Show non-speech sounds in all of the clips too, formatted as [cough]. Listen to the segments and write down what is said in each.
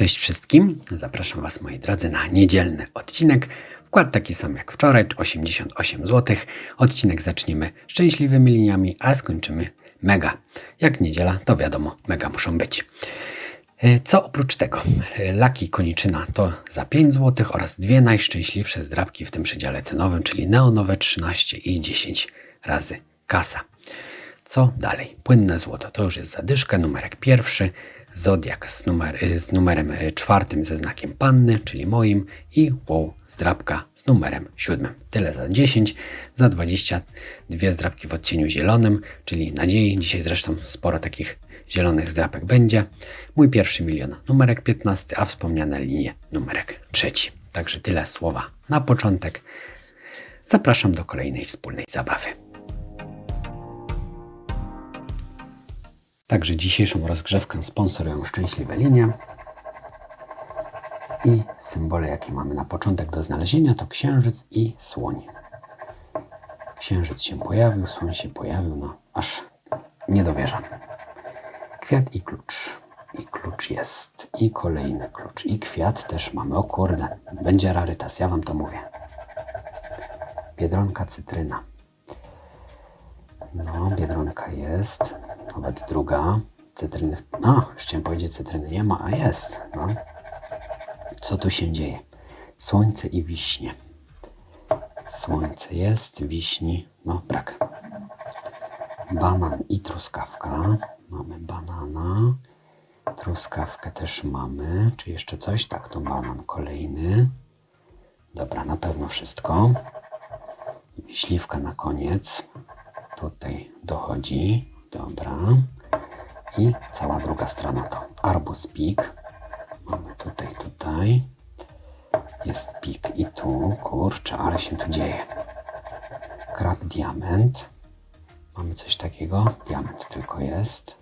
Cześć wszystkim. Zapraszam Was, moi drodzy, na niedzielny odcinek. Wkład taki sam jak wczoraj, 88 zł. Odcinek zaczniemy szczęśliwymi liniami, a skończymy mega. Jak niedziela, to wiadomo, mega muszą być. E, Co oprócz tego? E, Laki koniczyna to za 5 zł oraz dwie najszczęśliwsze zdrabki w tym przedziale cenowym, czyli neonowe 13 i 10 razy kasa. Co dalej? Płynne złoto to już jest zadyszka, numerek pierwszy, zodiak z, numer, y, z numerem y, czwartym ze znakiem panny, czyli moim i wow, zdrabka z numerem siódmym. Tyle za 10, za 20 dwie zdrabki w odcieniu zielonym, czyli nadziei. Dzisiaj zresztą sporo takich zielonych zdrapek będzie. Mój pierwszy milion numerek 15, a wspomniane linie numerek trzeci. Także tyle słowa na początek. Zapraszam do kolejnej wspólnej zabawy. Także dzisiejszą rozgrzewkę sponsorują Szczęśliwe Linie. I symbole, jakie mamy na początek do znalezienia, to księżyc i słoń. Księżyc się pojawił, słoń się pojawił, no aż nie dowierzam. Kwiat i klucz. I klucz jest. I kolejny klucz. I kwiat też mamy. O kurde, będzie rarytas, ja wam to mówię. Biedronka cytryna. No, biedronka jest. Nawet druga. Cytryny. A, już chciałem powiedzieć, cytryny nie ma, a jest. No. Co tu się dzieje? Słońce i wiśnie. Słońce jest, wiśni, no brak. Banan i truskawka. Mamy banana. Truskawkę też mamy. Czy jeszcze coś? Tak, to banan kolejny. Dobra, na pewno wszystko. Śliwka na koniec. Tutaj dochodzi. Dobra. I cała druga strona to arbuz pik. Mamy tutaj, tutaj. Jest pik i tu. Kurczę, ale się tu dzieje. Krab diament. Mamy coś takiego. Diament tylko jest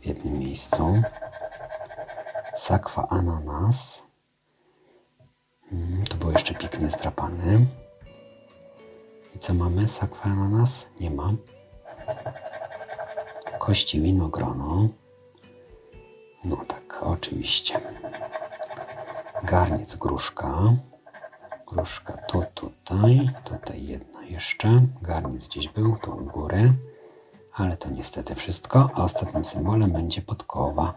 w jednym miejscu. Sakwa ananas. Mm, tu był jeszcze pik niestrapany. I co mamy? Sakwa ananas? Nie ma. Kości winogrono. No tak, oczywiście. Garniec gruszka. Gruszka tu, tutaj. Tutaj jedna jeszcze. Garniec gdzieś był, tu u góry. Ale to niestety wszystko. A ostatnim symbolem będzie podkowa,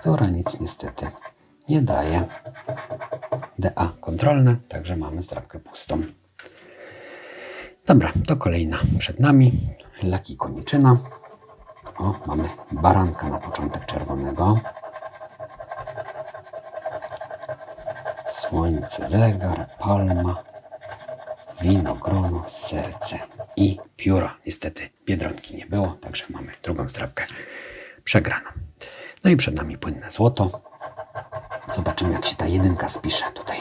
która nic niestety nie daje. DA kontrolne, także mamy zdrabkę pustą. Dobra, to kolejna przed nami. Laki koniczyna. O, mamy baranka na początek czerwonego. Słońce, zegar, palma, winogrono, serce i pióro. Niestety biedronki nie było, także mamy drugą zdrabkę przegraną. No i przed nami płynne złoto. Zobaczymy, jak się ta jedynka spisze tutaj.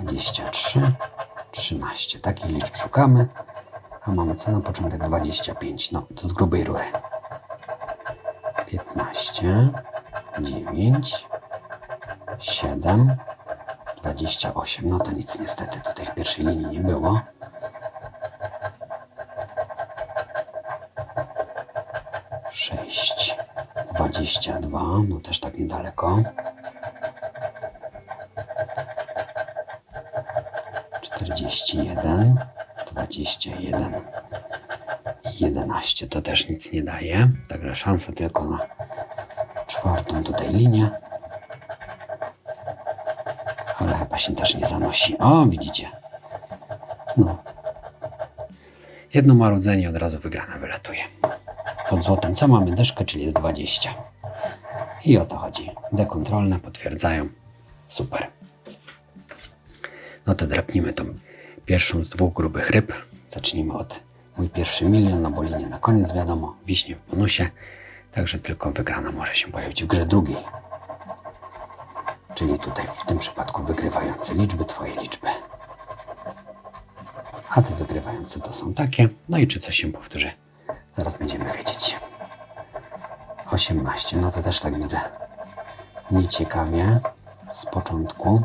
Dwadzieścia trzy, trzynaście. Takich liczb szukamy. A mamy co na początek? 25. No, to z grubej rury. 15, 9, 7, 28. No to nic niestety tutaj w pierwszej linii nie było. Sześć, dwadzieścia dwa, no też tak niedaleko. Czterdzieści jeden, dwadzieścia jeden, jedenaście. To też nic nie daje, także szansa tylko na czwartą tutaj linię. Ale chyba się też nie zanosi. O, widzicie. No. Jedno marudzenie od razu wygrana wylatuje. Pod złotym co mamy? Dyszkę, czyli jest 20. I o to chodzi. Dekontrolne potwierdzają. Super. No to drapnijmy tą pierwszą z dwóch grubych ryb. Zacznijmy od mój pierwszy milion, no bo linię na koniec wiadomo, wiśnie w bonusie. Także tylko wygrana może się pojawić w grze drugiej. Czyli tutaj w tym przypadku wygrywające liczby, twoje liczby. A te wygrywające to są takie. No i czy coś się powtórzy? Zaraz będziemy wiedzieć. 18, no to też tak widzę. Nieciekawie. Z początku.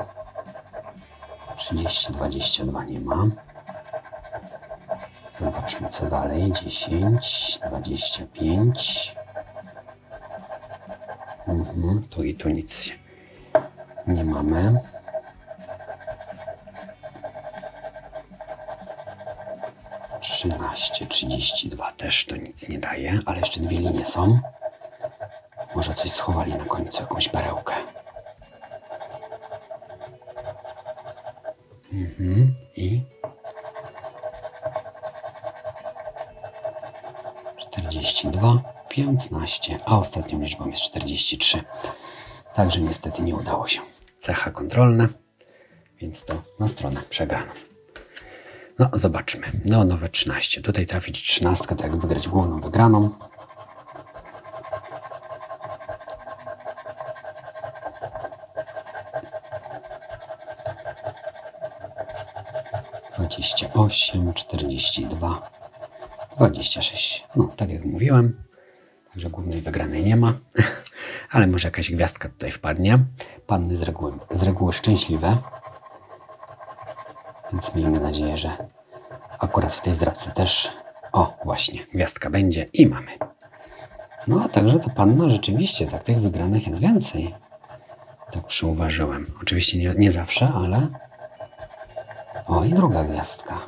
30, 22 nie ma. Zobaczmy co dalej. 10, 25. Mhm, tu i tu nic nie mamy. Trzynaście, trzydzieści dwa też to nic nie daje, ale jeszcze dwie linie są. Może coś schowali na końcu, jakąś perełkę. Mhm, i 42, 15, a ostatnią liczbą jest 43. Także niestety nie udało się. Cecha kontrolna, więc to na stronę przegraną. No, zobaczmy. Neonowe 13. Tutaj trafić 13, to jak wygrać główną wygraną. Dwadzieścia osiem, czterdzieści dwa, dwadzieścia sześć. No, tak jak mówiłem, także głównej wygranej nie ma, [laughs] ale może jakaś gwiazdka tutaj wpadnie. Panny z reguły, z reguły szczęśliwe, więc miejmy nadzieję, że akurat w tej zdrabce też, o właśnie, gwiazdka będzie i mamy. No a także ta panna rzeczywiście, tak tych wygranych jest więcej. Tak przyuważyłem. Oczywiście nie, nie zawsze, ale... O, i druga gwiazdka.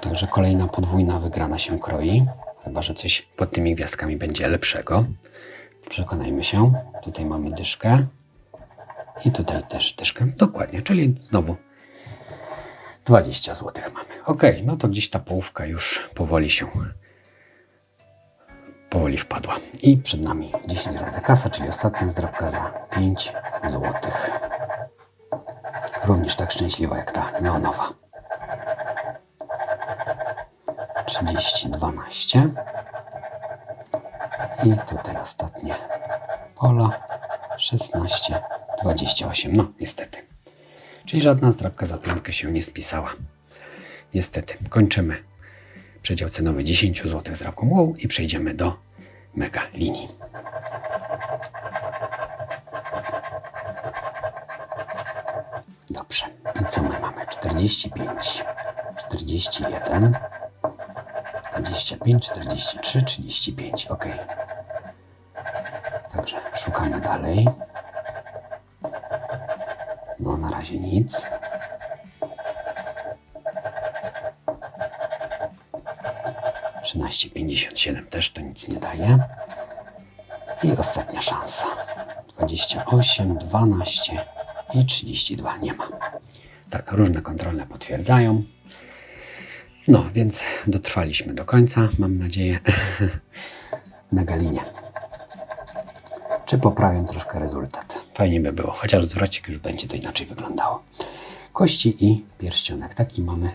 Także kolejna podwójna wygrana się kroi. Chyba, że coś pod tymi gwiazdkami będzie lepszego. Przekonajmy się. Tutaj mamy dyszkę. I tutaj też dyszkę. Dokładnie, czyli znowu 20 zł mamy. Ok, no to gdzieś ta połówka już powoli się powoli wpadła. I przed nami 10 razy kasa, czyli ostatnia zdrabka za 5 zł. Również tak szczęśliwa jak ta neonowa. 30, 12. I tutaj ostatnie pola 16, 28. No, niestety. Czyli żadna zdrabka za piątkę się nie spisała. Niestety. Kończymy przedział cenowy 10 zł z rabką wow i przejdziemy do mega linii. Dobrze. I co my mamy? 45, 41, 25, 43, 35. Ok. Także szukamy dalej. No, na razie nic. Trzynaście pięćdziesiąt siedem też to nic nie daje. I ostatnia szansa. 28, 12 i 32 nie ma. Tak, różne kontrolne potwierdzają. No, więc dotrwaliśmy do końca, mam nadzieję. [laughs] Mega linie. Czy poprawią troszkę rezultat? Fajnie by było, chociaż zwrocik już będzie to inaczej wyglądało. Kości i pierścionek. Taki mamy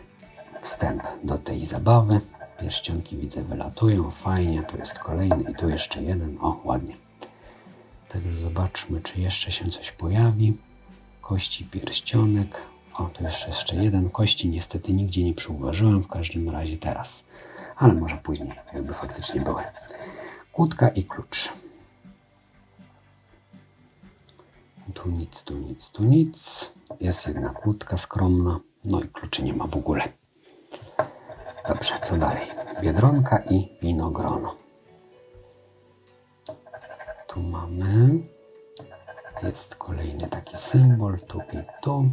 wstęp do tej zabawy. Pierścionki widzę wylatują, fajnie. Tu jest kolejny i tu jeszcze jeden. O, ładnie. Także zobaczmy, czy jeszcze się coś pojawi. Kości, pierścionek. O, tu jeszcze jeszcze jeden. Kości niestety nigdzie nie przyuważyłem, w każdym razie teraz. Ale może później, jakby faktycznie były. Kłódka i klucz. Tu nic, tu nic, tu nic. Jest jedna kłódka skromna. No i kluczy nie ma w ogóle. Dobrze, co dalej? Biedronka i winogrono. Tu mamy. Jest kolejny taki symbol, tu i tu.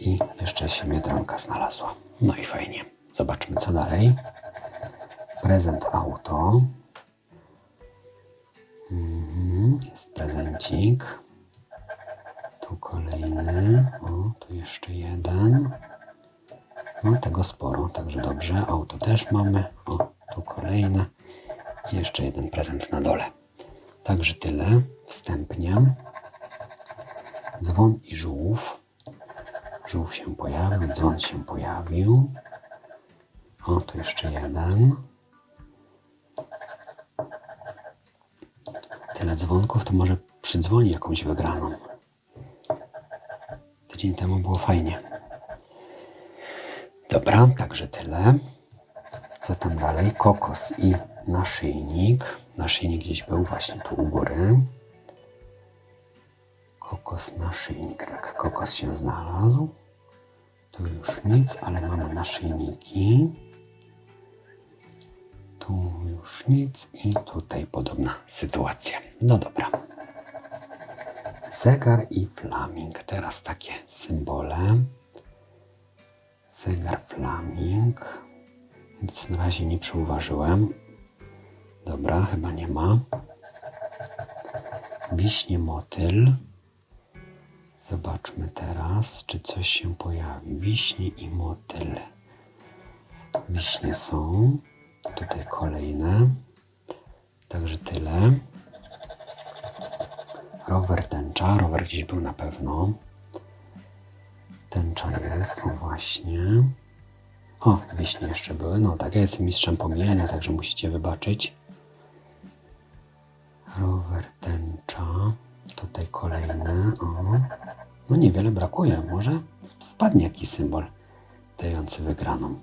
I jeszcze się biedronka znalazła. No i fajnie. Zobaczmy, co dalej. Prezent auto. Mhm, jest prezencik. Tu kolejny. O, tu jeszcze jeden. No, tego sporo, także dobrze. Auto też mamy. O, tu kolejne. I jeszcze jeden prezent na dole. Także tyle wstępnie. Dzwon i żółw. Żółw się pojawił, dzwon się pojawił. O, tu jeszcze jeden. Tyle dzwonków, to może przydzwoni jakąś wygraną. Tydzień temu było fajnie. Dobra, także tyle. Co tam dalej? Kokos i naszyjnik. Naszyjnik gdzieś był właśnie tu u góry. Kokos, naszyjnik. Tak, kokos się znalazł. Tu już nic, ale mamy naszyjniki. Tu już nic i tutaj podobna sytuacja. No dobra. Zegar i flaming. Teraz takie symbole. Zegar, flaming. Nic na razie nie przyuważyłem. Dobra, chyba nie ma. Wiśnie motyl. Zobaczmy teraz, czy coś się pojawi. Wiśnie i motyl. Wiśnie są. Tutaj kolejne. Także tyle. Rower tęcza. Rower gdzieś był na pewno. Tęcza jest, o właśnie. O, wiśnie jeszcze były. No tak, ja jestem mistrzem pomijania, także musicie wybaczyć. Rower tęcza. Tutaj kolejne. O. No niewiele brakuje. Może wpadnie jakiś symbol dający wygraną.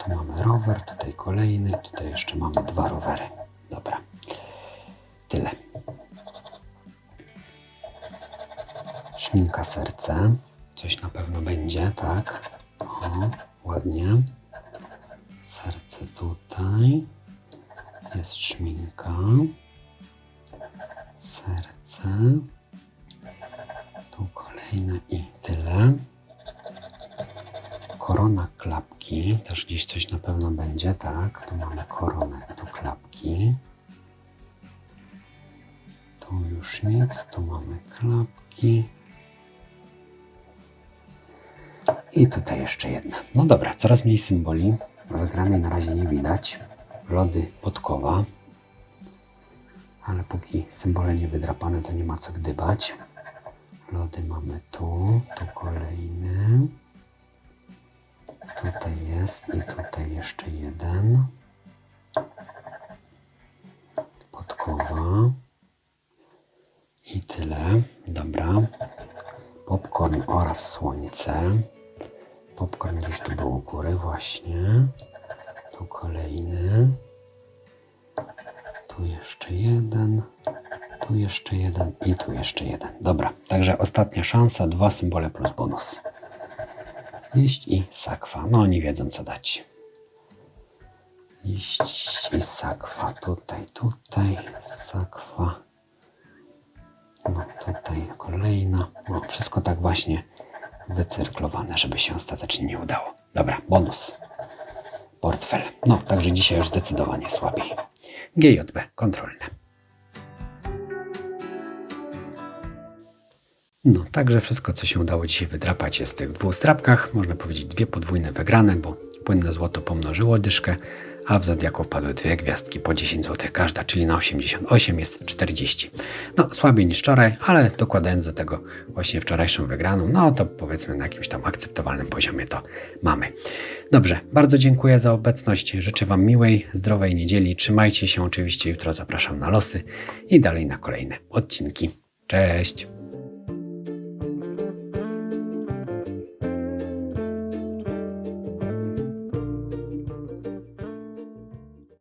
Tu mamy rower, tutaj kolejny, tutaj jeszcze mamy dwa rowery. Dobra. Tyle. Szminka serce. Coś na pewno będzie, tak? O, ładnie. Serce tutaj. Jest szminka. Serce. I tyle. Korona klapki. Też gdzieś coś na pewno będzie, tak? Tu mamy koronę, tu klapki. Tu już nic, tu mamy klapki. I tutaj jeszcze jedna. No dobra, coraz mniej symboli. Wygranej na razie nie widać. Lody podkowa. Ale póki symbole nie wydrapane, to nie ma co gdybać. Lody mamy tu, tu kolejny. Tutaj jest i tutaj jeszcze jeden. Podkowa. I tyle. Dobra. Popcorn oraz słońce. Popcorn gdzieś tu był u góry właśnie. Tu kolejny. Tu jeszcze jeden. Tu jeszcze jeden i tu jeszcze jeden. Dobra, także ostatnia szansa. Dwa symbole plus bonus. Liść i sakwa. No oni wiedzą co dać. Liść i sakwa. Tutaj, tutaj. Sakwa. No tutaj kolejna. No wszystko tak właśnie wycyrklowane, żeby się ostatecznie nie udało. Dobra, bonus. Portfel. No, także dzisiaj już zdecydowanie słabiej. GJB kontrolne. No, także wszystko, co się udało dzisiaj wydrapać jest w tych dwóch strapkach. Można powiedzieć dwie podwójne wygrane, bo płynne złoto pomnożyło dyszkę, a w Zodiaku wpadły dwie gwiazdki po 10 zł każda, czyli na 88 jest 40. No, słabiej niż wczoraj, ale dokładając do tego właśnie wczorajszą wygraną, no to powiedzmy na jakimś tam akceptowalnym poziomie to mamy. Dobrze, bardzo dziękuję za obecność. Życzę Wam miłej, zdrowej niedzieli. Trzymajcie się oczywiście, jutro zapraszam na losy i dalej na kolejne odcinki. Cześć!